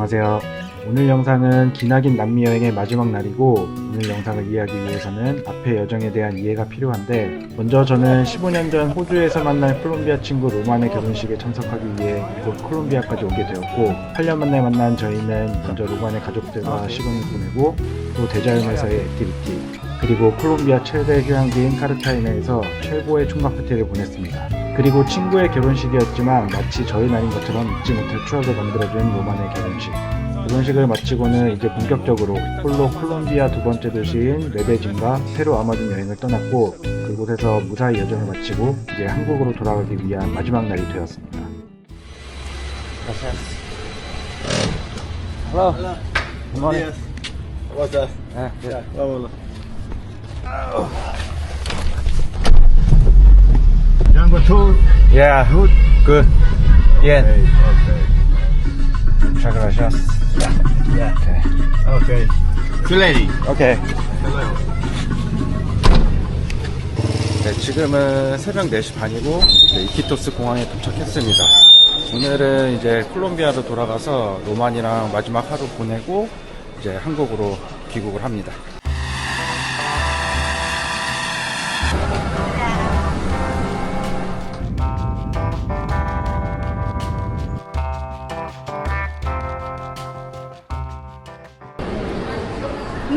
안녕하세요. 오늘 영상은 기나긴 남미 여행의 마지막 날이고 오늘 영상을 이해하기 위해서는 앞의 여정에 대한 이해가 필요한데 먼저 저는 15년 전 호주에서 만난 콜롬비아 친구 로만의 결혼식에 참석하기 위해 이곳 콜롬비아까지 오게 되었고 8년 만에 만난 저희는 먼저 로만의 가족들과 시간을 보내고 또 대자연에서의 액티비티 그리고 콜롬비아 최대 휴양지인 카르타이나에서 최고의 총각 파티를 보냈습니다. 그리고 친구의 결혼식이었지만 마치 저희 날인 것처럼 잊지 못할 추억을 만들어준 로만의 결혼식. 결혼식을 마치고는 이제 본격적으로 홀로 콜롬비아 두 번째 도시인 레베진과 페루 아마존 여행을 떠났고 그곳에서 무사히 여정을 마치고 이제 한국으로 돌아가기 위한 마지막 날이 되었습니다. Hello. Hello. Good morning. Yes. What's that? Yeah, good. Yeah. Number two. Yeah. Good. Good. Yeah. Okay. Czekaj, okay. raz. Yeah. Okay. Okay. Lady. Okay. Hello. 네, 지금은 새벽 4시 반이고 네, 이키토스 공항에 도착했습니다. 오늘은 이제 콜롬비아로 돌아가서 로만이랑 마지막 하루 보내고 이제 한국으로 귀국을 합니다.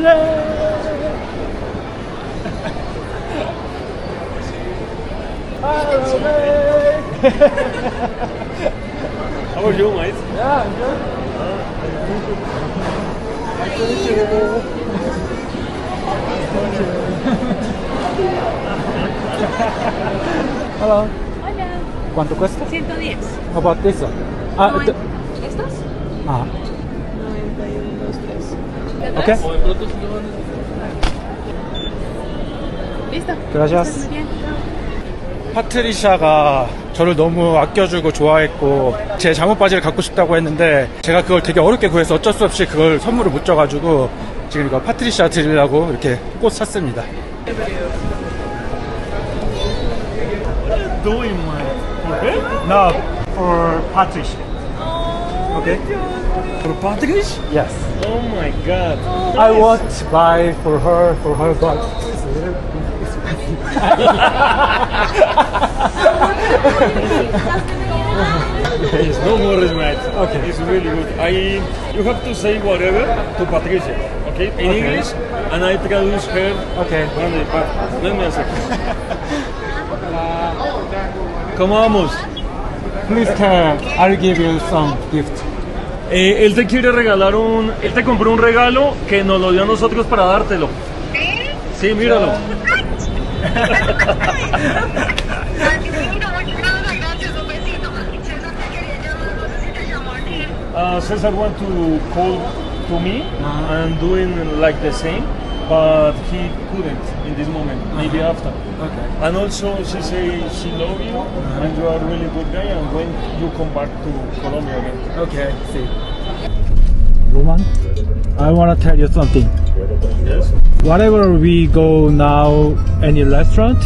How was your mate? Yeah, I'm good. Hello. Hola. ¿Cuánto cuesta? 110. How about this one? Ah, ¿Estos? Ah. 91. Okay. Listo. Gracias. 파트리샤가 저를 너무 아껴주고 좋아했고 제 잠옷 바지를 갖고 싶다고 했는데 제가 그걸 되게 어렵게 구해서 어쩔 수 없이 그걸 선물을 못 줘가지고 지금 이거 파트리샤 드리려고 이렇게 꽃 샀습니다. Doing for Patricia. Okay. For Patrice? Yes. Oh my god. I want to buy for her, for her, but it's a little expensive. it's no more than Okay. It's really good. I you have to say whatever to Patricia. Okay? In okay. English and I traduce her. Okay. Let me a second. on, vamos? Please tell, I'll give you some gift. Eh, él te quiere regalar un. Él te compró un regalo que nos lo dio a nosotros para dártelo. Sí, míralo. Uh, Cesar want to call to me uh -huh. and doing like the same, but he couldn't. in this moment, maybe uh -huh. after. Okay. And also she say she love you uh -huh. and you are a really good guy and when you come back to Colombia again. Okay, see. Roman, I want to tell you something. Yes. Whatever we go now, any restaurant,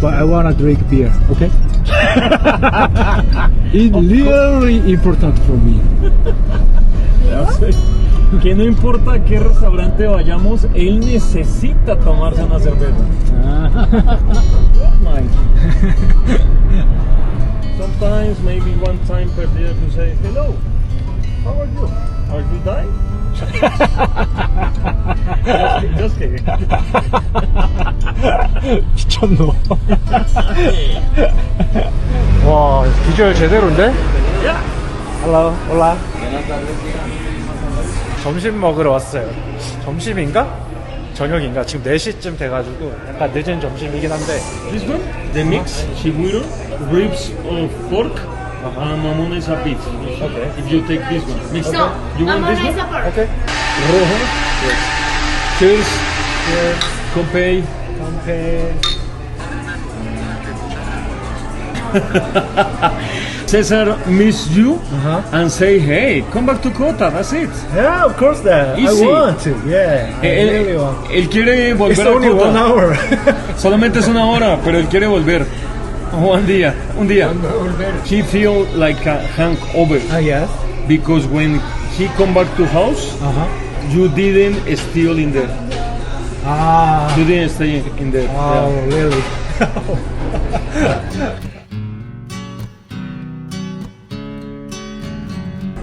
but I want to drink beer, okay? it's really important for me. That's it. que no importa a qué restaurante vayamos, él necesita tomarse una cerveza. Ah. Sometimes, maybe one time per year to say hello. How are you? Are you dying? just 와 비주얼 제대로인데? Yeah. Hello, hola. 점심 먹으러 왔어요. 점심인가? 저녁인가? 지금 4시쯤 돼가지고 약간 늦은 점심이긴 한데. This one, the mix, chigüiro, ribs of pork, and mamona is a beef. Okay. If you take this one, mix. No, you want this one? Okay. Rojo. Cheers. Cheers. Compay. Compay. Cesar miss you uh-huh. and say, hey, come back to Kota, that's it. Yeah, of course that. Easy. I want to, yeah. Eh, él, really want. él quiere volver It's a only Kota. One hour. Solamente es una hora, pero él quiere volver. Un día, un día. He feel like a hangover. Ah, yes. Because when he come back to house, uh-huh. you didn't steal in there. Ah. You didn't stay in there. Oh, yeah. really?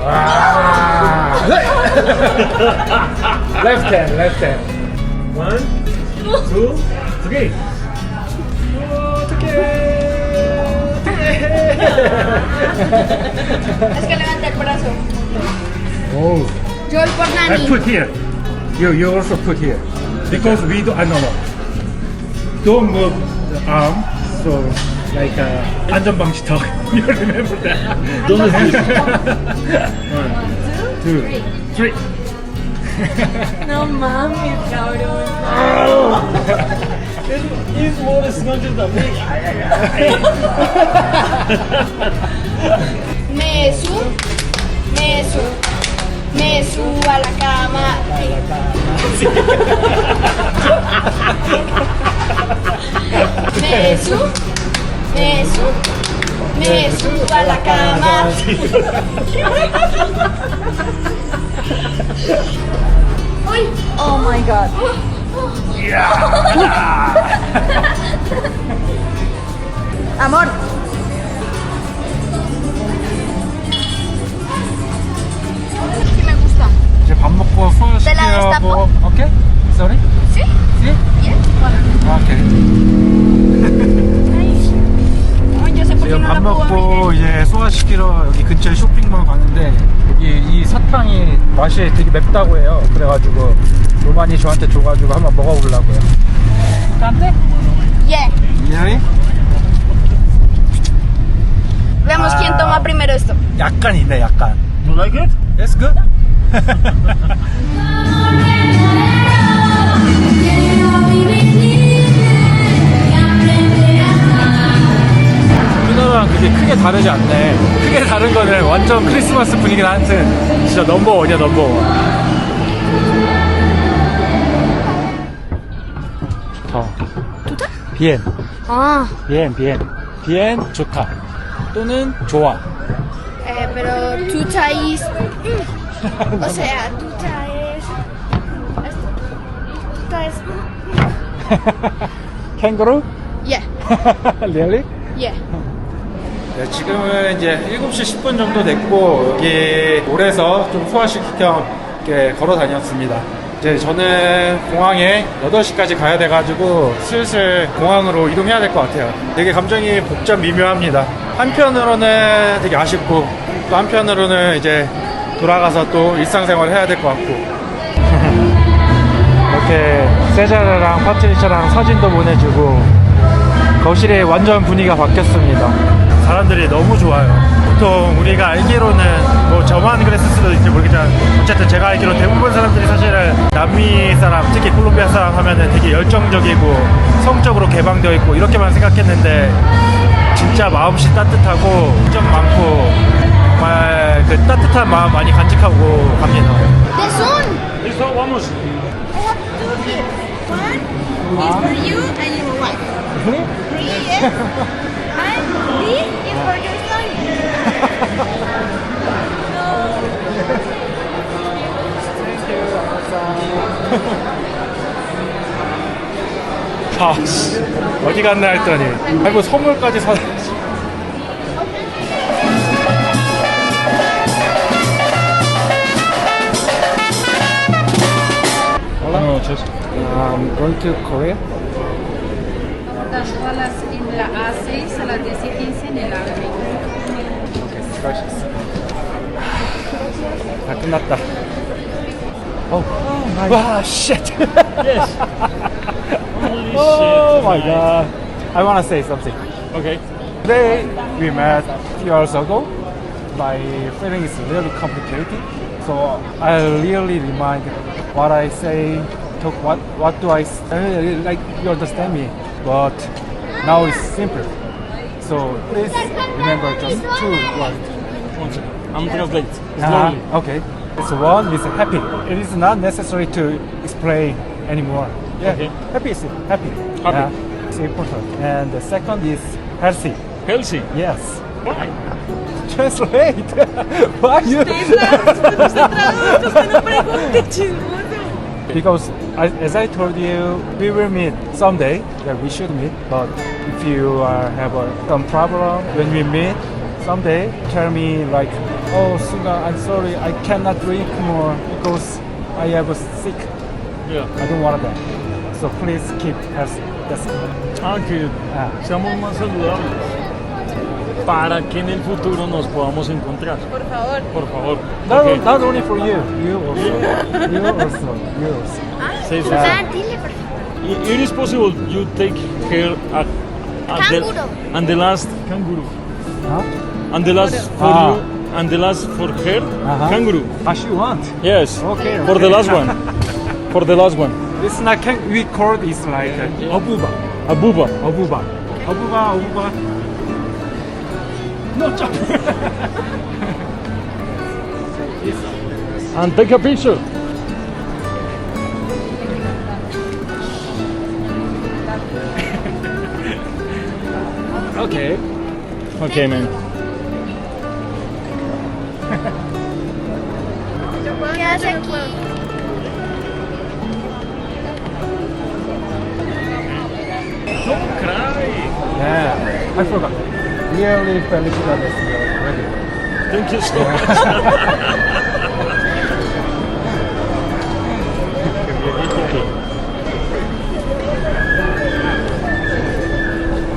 Ah. Split. left hand, left hand. One, two, three. Oh, es que levanta el brazo. Oh. Joel Pornani. I put here. You, you also put here. Because we don't, I don't Don't move the arm. So, like, uh, 안전방 talk. you remember that? Don't One, two, Two. three. three. No mames, cabrón. Is more not just a big. Me subo, me subo, me subo a la cama. Me subo, me subo, me subo a la cama. Uy, oh my god. Amor. ¿Qué me gusta? ¿Te la destapo? ¿Ok? 먹고 이제 소화시키러 여기 근처에 쇼핑몰 가는데 여기 이 사탕이 맛이 되게 맵다고 해요. 그래가지고 로만이 저한테 줘가지고 한번 먹어보려고요. 간대? y 예. 예. Veamos 아... quién toma primero esto. 약간 있네, 약간. You like it? It's good. 이게 크게 다르지 않네. 크게 다른 거는 완전 크리스마스 분위기는 하여튼 진짜 넘버원이야 넘버원. 더. 도다? 비엔. 아. 비엔 비엔. 비엔 좋다. 또는 좋아. e pero c u c h a es. O sea, c u c h a es. Chucha es. 캥거루? Yeah, really? yeah. 네, 지금은 이제 7시 10분 정도 됐고 여기 몰에서 좀소화시키겸 이렇게 걸어 다녔습니다. 이제 저는 공항에 8시까지 가야 돼가지고 슬슬 공항으로 이동해야 될 것 같아요. 되게 감정이 복잡 미묘합니다. 한편으로는 되게 아쉽고 또 한편으로는 이제 돌아가서 또 일상생활 해야 될 것 같고 이렇게 세자르랑 파트리샤랑 사진도 보내주고 거실에 완전 분위기가 바뀌었습니다. 사람들이 너무 좋아요. 보통 우리가 알기로는 뭐 저만 그랬을 수도 있지 모르겠지만 어쨌든 제가 알기로 대부분 사람들이 사실은 남미 사람 특히 콜롬비아 사람 하면은 되게 열정적이고 성적으로 개방되어 있고 이렇게만 생각했는데 진짜 마음씨 따뜻하고 좀 많고 정말 그 따뜻한 마음 많이 간직하고 갑니다. 내 손. This o I have two gifts. One is for you and your wife. For y e This is for your son. 아, 씨. 어디 갔나 했더니 아이고 선물까지 사. No, just um, going to Korea. Todas las en la A6 a las 10くなった。Oh, oh my god, shit! yes! Holy oh, shit! Oh my god! I want to say something. Okay. Today we met two hours ago. My feeling is really complicated, so I really remind what I say, talk what what do I say, like you understand me, but now it's simple. So please remember just two words. I'm going It's uh-huh. okay. It's one it's happy. It is not necessary to explain anymore. Yeah. Okay. Happy is happy. Happy. Yeah, it's important. And the second is healthy. Healthy? Yes. Why? Translate. Why you? because I, as I told you, we will meet someday. Yeah, we should meet. But if you uh, have a, some problem when we meet, someday tell me like, oh Sunga, I'm sorry, I cannot drink more because I have a sick. Yeah. I don't want that. So please keep as, That's Thank you. Yeah. Somos más saludables. para que en el futuro nos podamos encontrar. Por favor. Por favor. No, okay. not only for you, you also. you also. You also. Ay, ah, sí, yeah. dile por favor. It is possible you take care at, at the, and the last canguru. Huh? and the last for ah. you and the last for her uh-huh. kangaroo. As ah, you want. Yes. Okay. okay. For the last one. for the last one. It's not can we call it is like uh, yeah, A, abuba. Abuba. Abuba. Abuba. Abuba. No job. and take a picture. okay. Okay, man. aquí. Don't cry. Yeah, I forgot. Nearly Felicidades already. Thank you so much.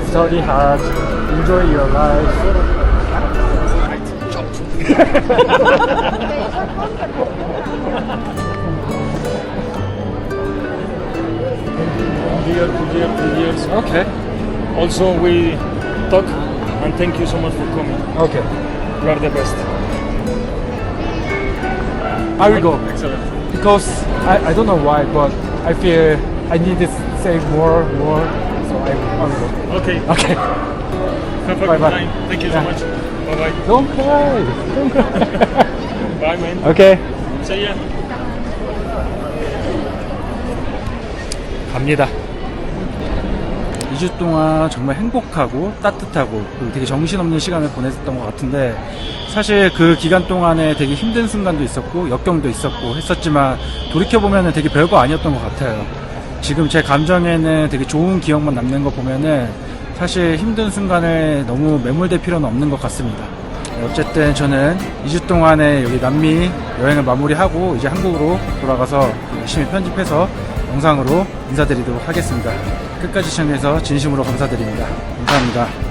Study hard, enjoy your life. year, two years, Okay. Also, we talk and thank you so much for coming. Okay. You are the best. I will go. Excellent. Because I, I don't know why, but I feel I need to say more, more. So I, I will go. Okay. Okay. Have bye bye. Thank you yeah. so much. Bye bye. Don't cry. Don't cry. bye, man. Okay. See 갑니다. 2주 동안 정말 행복하고 따뜻하고 되게 정신없는 시간을 보냈던 것 같은데 사실 그 기간 동안에 되게 힘든 순간도 있었고 역경도 있었고 했었지만 돌이켜보면 되게 별거 아니었던 것 같아요. 지금 제 감정에는 되게 좋은 기억만 남는 거 보면은 사실 힘든 순간에 너무 매몰될 필요는 없는 것 같습니다. 네, 어쨌든 저는 2주 동안에 여기 남미 여행을 마무리하고 이제 한국으로 돌아가서 열심히 편집해서 영상으로 인사드리도록 하겠습니다. 끝까지 시청해서 진심으로 감사드립니다. 감사합니다.